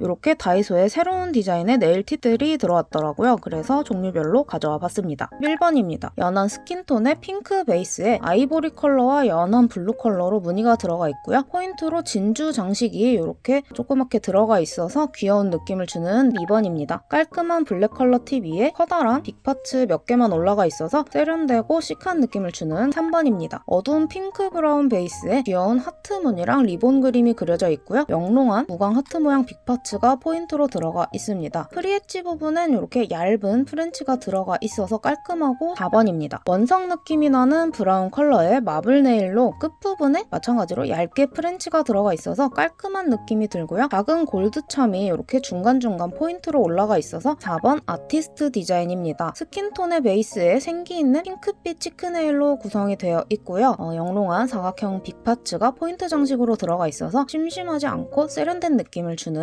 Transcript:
이렇게 다이소에 새로운 디자인의 네일팁들이 들어왔더라고요. 그래서 종류별로 가져와 봤습니다. 1번입니다. 연한 스킨톤의 핑크 베이스에 아이보리 컬러와 연한 블루 컬러로 무늬가 들어가 있고요. 포인트로 진주 장식이 이렇게 조그맣게 들어가 있어서 귀여운 느낌을 주는 2번입니다. 깔끔한 블랙 컬러 팁 위에 커다란 빅파츠 몇 개만 올라가 있어서 세련되고 시크한 느낌을 주는 3번입니다. 어두운 핑크 브라운 베이스에 귀여운 하트 무늬랑 리본 그림이 그려져 있고요. 영롱한 무광 하트 모양 빅파츠 가 포인트로 들어가 있습니다. 프리엣지 부분엔 이렇게 얇은 프렌치가 들어가 있어서 깔끔하고 4번입니다. 원석 느낌이 나는 브라운 컬러의 마블 네일로 끝부분에 마찬가지로 얇게 프렌치가 들어가 있어서 깔끔한 느낌이 들고요. 작은 골드 참이 이렇게 중간중간 포인트로 올라가 있어서 4번 아티스트 디자인입니다. 스킨톤의 베이스에 생기 있는 핑크빛 치크네일로 구성이 되어 있고요. 어, 영롱한 사각형 빅파츠가 포인트 장식으로 들어가 있어서 심심하지 않고 세련된 느낌을 주는